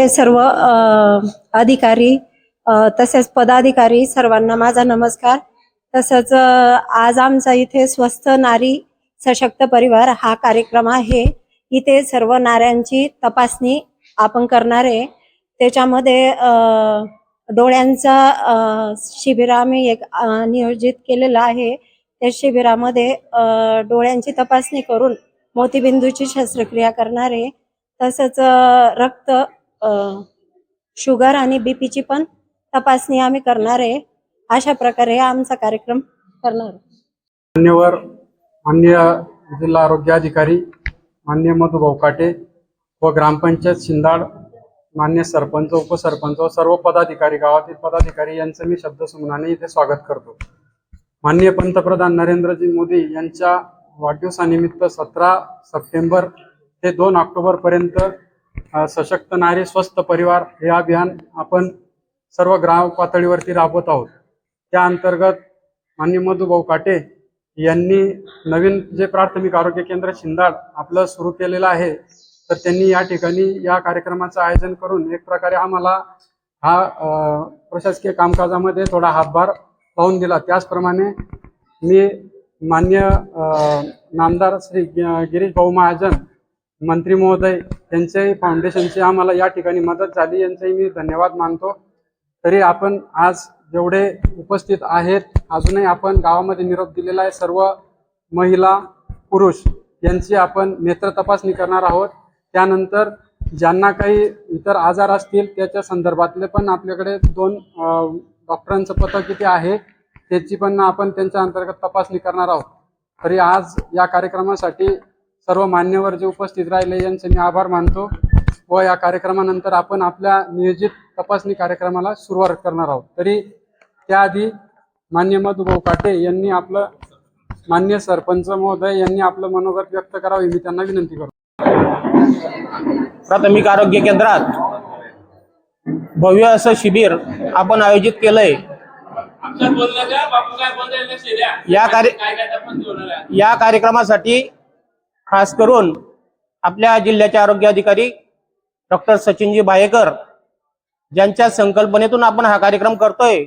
हे सर्व अधिकारी तसेच पदाधिकारी सर्वांना माझा नमस्कार. तसंच आज आमचा इथे स्वस्थ नारी सशक्त परिवार हा कार्यक्रम आहे. इथे सर्व नाऱ्यांची तपासणी आपण करणार आहे. त्याच्यामध्ये डोळ्यांचा शिबिर आम्ही एक नियोजित केलेलं आहे. त्या शिबिरामध्ये डोळ्यांची तपासणी करून मोतीबिंदूची शस्त्रक्रिया करणार आहे. तसंच रक्त शुगर आणि बीपीची पण तपासणी आम्ही करणार आहे अशा प्रकारे आमचा कार्यक्रम करणार आहे. मान्यवर मान्य जिल्हा आरोग्य अधिकारी मान्य मधुभाऊ काटे व ग्रामपंचायत शिंदाड मान्य सरपंच उपसरपंच व सर्व पदाधिकारी गावातील पदाधिकारी यांचं मी शब्दसुमनाने इथे स्वागत करतो माननीय पंतप्रधान नरेंद्रजी मोदी यांच्या वाढदिवसानिमित्त सतरा सप्टेंबर ते दोन ऑक्टोबर पर्यंत सशक्त नारी स्वस्थ परिवार हे अभियान आपण सर्व ग्राम पातळीवरती राबवत आहोत. त्या अंतर्गत मान्य मधुभाऊ काटे यांनी नवीन जे प्राथमिक आरोग्य केंद्र शिंदाड आपलं सुरू केलेलं आहे तर त्यांनी या ठिकाणी या कार्यक्रमाचं आयोजन करून एक प्रकारे आम्हाला हा प्रशासकीय कामकाजामध्ये थोडा हातभार पाहून दिला. त्याचप्रमाणे मी मान्य नामदार श्री गिरीश भाऊ महाजन मंत्री महोदय यांच्याही फाउंडेशनची आम्हाला या ठिकाणी मदत झाली यांचाही मी धन्यवाद मानतो. तरी आपण आज जेवढे उपस्थित आहेत अजूनही आपण गावामध्ये निरोप दिलेला आहे. सर्व महिला पुरुष यांची आपण नेत्र तपासणी करणार आहोत. त्यानंतर ज्यांना काही इतर आजार असतील त्याच्या संदर्भातले पण आपल्याकडे दोन डॉक्टरांचं पथक किती आहे. त्याची पण आपण त्यांच्या अंतर्गत तपासणी करणार आहोत. तरी आज या कार्यक्रमासाठी सर्व मान्यवर जे उपस्थित राहिले यांचे मी आभार मानतो व या कार्यक्रमानंतर आपण आपल्या नियोजित तपासणी कार्यक्रमाला सुरुवात करणार आहोत. तरी त्याआधी मान्य मधुभाऊ काटे यांनी आपलं मान्य सरपंच महोदय यांनी आपलं मनोगत व्यक्त करावे मी त्यांना विनंती करतो. प्राथमिक आरोग्य केंद्रात भव्य असं शिबिर आपण आयोजित केलंय. या कार्य या कार्यक्रमासाठी खास करून आपल्या जिल्ह्याचे आरोग्य अधिकारी डॉक्टर सचिनजी बायेकर ज्यांच्या संकल्पनेतून आपण हा कार्यक्रम करतोय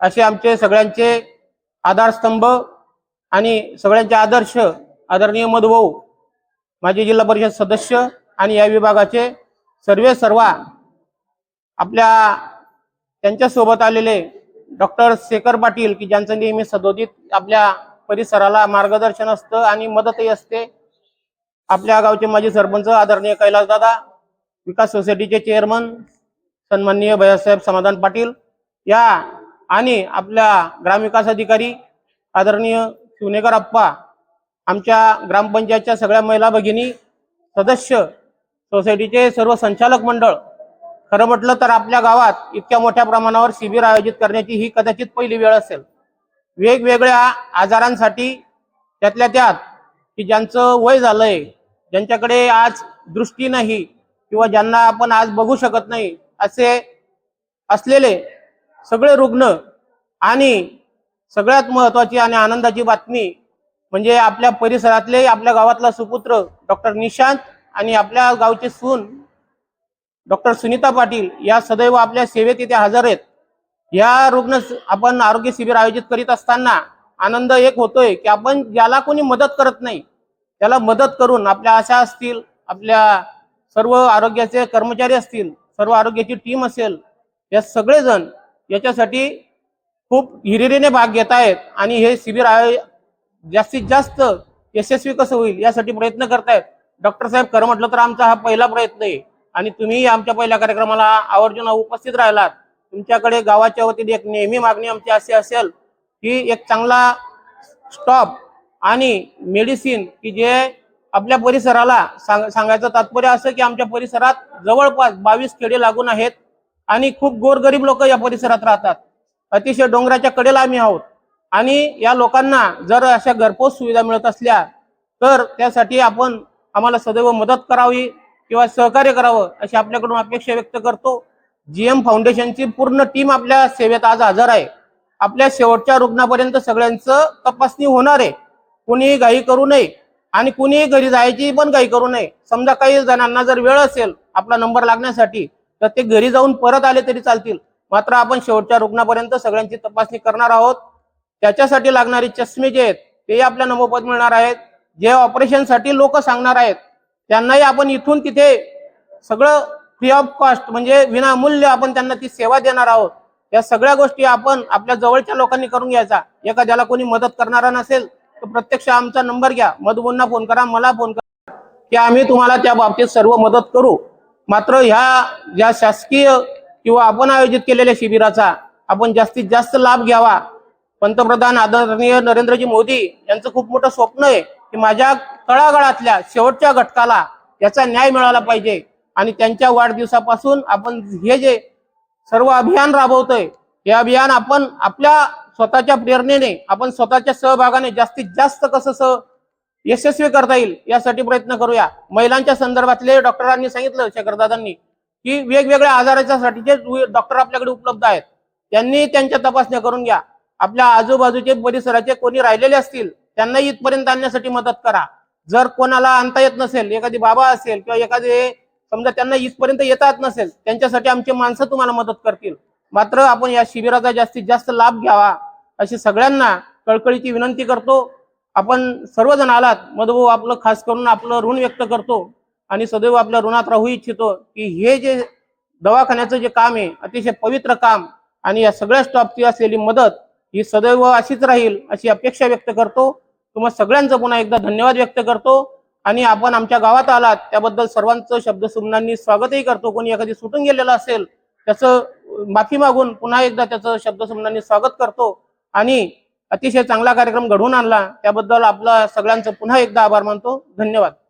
असे आमचे सगळ्यांचे आधारस्तंभ आणि सगळ्यांचे आदर्श आदरणीय मधुभाऊ माजी जिल्हा परिषद सदस्य आणि या विभागाचे सर्वे सर्वा आपल्या त्यांच्यासोबत आलेले डॉक्टर शेखर पाटील की ज्यांचं नेहमी सदोदित आपल्या परिसराला मार्गदर्शन असतं आणि मदतही असते. आपल्या गावचे माजी सरपंच आदरणीय कैलासदादा विकास सोसायटीचे चेअरमन सन्माननीय भैयासाहेब समाधान पाटील या आणि आपल्या ग्रामविकास अधिकारी आदरणीय शिवनेकर अप्पा आमच्या ग्रामपंचायतच्या सगळ्या महिला भगिनी सदस्य सोसायटीचे सर्व संचालक मंडळ. खरं म्हटलं तर आपल्या गावात इतक्या मोठ्या प्रमाणावर शिबिर आयोजित करण्याची ही कदाचित पहिली वेळ असेल. वेगवेगळ्या आजारांसाठी त्यातल्या त्यात की ज्यांचं वय झालंय ज्यांच्याकडे आज दृष्टी नाही किंवा ज्यांना आपण आज बघू शकत नाही असे असलेले सगळे रुग्ण आणि सगळ्यात महत्वाची आणि आनंदाची बातमी म्हणजे आपल्या परिसरातले आपल्या गावातला सुपुत्र डॉक्टर निशांत आणि आपल्या गावचे सून डॉक्टर सुनीता पाटील या सदैव आपल्या सेवेत इथे हजर आहेत. या रुग्ण आपण आरोग्य शिबिर आयोजित करीत असताना आनंद एक होतोय की आपण ज्याला कोणी मदत करत नाही त्याला मदत करून आपल्या आशा असतील आपल्या सर्व आरोग्याचे कर्मचारी असतील सर्व आरोग्याची टीम असेल या सगळेजण याच्यासाठी खूप हिरिरीने भाग घेत आहेत आणि हे शिबिर आय जास्तीत जास्त यशस्वी कसं होईल यासाठी प्रयत्न करतायत. डॉक्टर साहेब खरं म्हटलं तर आमचा हा पहिला प्रयत्न आहे आणि तुम्ही आमच्या पहिल्या कार्यक्रमाला आवर्जून उपस्थित राहिलात. तुमच्याकडे गावाच्या वतीने एक नेहमी मागणी आमची अशी असेल की एक चांगला स्टॉप आणि मेडिसिन की जे आपल्या परिसराला सांग सांगायचं तात्पर्य असं की आमच्या परिसरात जवळपास बावीस खेडे लागून आहेत आणि खूप गोरगरीब लोक या परिसरात राहतात. अतिशय डोंगराच्या कडेला आम्ही आहोत. आणि या लोकांना जर अशा घरपोच सुविधा मिळत असल्या तर त्यासाठी आपण आम्हाला सदैव मदत करावी किंवा सहकार्य करावं अशी आपल्याकडून अपेक्षा व्यक्त करतो. जी एम फाउंडेशनची पूर्ण टीम आपल्या सेवेत आज हजर आहे. आपल्या शेवटच्या रुग्णापर्यंत सगळ्यांचं तपासणी होणार आहे. कुणीही घाई करू नये आणि कुणीही घरी जायची पण घाई करू नये. समजा काही जणांना जर वेळ असेल आपला नंबर लागण्यासाठी तर ते घरी जाऊन परत आले तरी चालतील. मात्र आपण शेवटच्या रुग्णापर्यंत सगळ्यांची तपासणी करणार आहोत. त्याच्यासाठी लागणारे चष्मे जे आहेत तेही आपल्या नमोपद मिळणार आहेत. जे ऑपरेशनसाठी लोक सांगणार आहेत त्यांनाही आपण इथून तिथे सगळं फ्री ऑफ कॉस्ट म्हणजे विनामूल्य आपण त्यांना ती सेवा देणार आहोत. या सगळ्या गोष्टी आपण आपल्या जवळच्या लोकांनी करून घ्यायचा. एखाद्याला कोणी मदत करणारा नसेल प्रत्यक्ष आमचा नंबर घ्या. मधुबोंना फोन करा मला फोन करा की आम्ही तुम्हाला त्या बाबतीत सर्व मदत करू. मात्र ह्या ज्या शासकीय किंवा आपण आयोजित केलेल्या शिबिराचा आपण जास्तीत जास्त लाभ घ्यावा. पंतप्रधान आदरणीय नरेंद्रजी मोदी यांचं खूप मोठं स्वप्न आहे की माझ्या तळागाळातल्या शेवटच्या घटकाला याचा न्याय मिळाला पाहिजे आणि त्यांच्या वाढदिवसापासून आपण हे जे सर्व अभियान राबवतोय हे अभियान आपण आपल्या स्वतःच्या प्रेरणेने आपण स्वतःच्या सहभागाने जास्तीत जास्त कसं सह यशस्वी करता येईल यासाठी प्रयत्न करूया. महिलांच्या संदर्भातले डॉक्टरांनी सांगितलं शेखरदादांनी की वेगवेगळ्या आजाराच्या साठीचे डॉक्टर आपल्याकडे उपलब्ध आहेत त्यांनी त्यांच्या तपासण्या करून घ्या. आपल्या आजूबाजूचे परिसराचे कोणी राहिलेले असतील त्यांना इथपर्यंत आणण्यासाठी मदत करा. जर कोणाला आणता येत नसेल एखादी बाबा असेल किंवा एखादे समजा त्यांना इथपर्यंत येता येत नसेल त्यांच्यासाठी आमची माणसं तुम्हाला मदत करतील. मात्र आपण या शिबिराचा जास्तीत जास्त लाभ घ्यावा. अशी सगळ्यांना कळकळीची विनंती करतो. आपण सर्वजण आलात मधुभाऊ आपलं खास करून आपलं ऋण व्यक्त करतो आणि सदैव आपल्या ऋणात राहू इच्छितो की हे जे दवाखान्याचं जे काम आहे अतिशय पवित्र काम आणि या सगळ्या स्टॉपची असलेली मदत ही सदैव अशीच राहील अशी अपेक्षा व्यक्त करतो. तुम्हा सगळ्यांचं पुन्हा एकदा धन्यवाद व्यक्त करतो. आणि आपण आमच्या गावात आलात त्याबद्दल सर्वांचं शब्दसुमनांनी स्वागतही करतो. कोणी एखादी सुटून गेलेलं असेल त्याचं माफी मागून पुन्हा एकदा त्याचं शब्दसुमनांनी स्वागत करतो. आणि अतिशय चांगला कार्यक्रम घडवून आणला. त्याबद्दल आपला सगळ्यांचं पुन्हा एकदा आभार मानतो. धन्यवाद.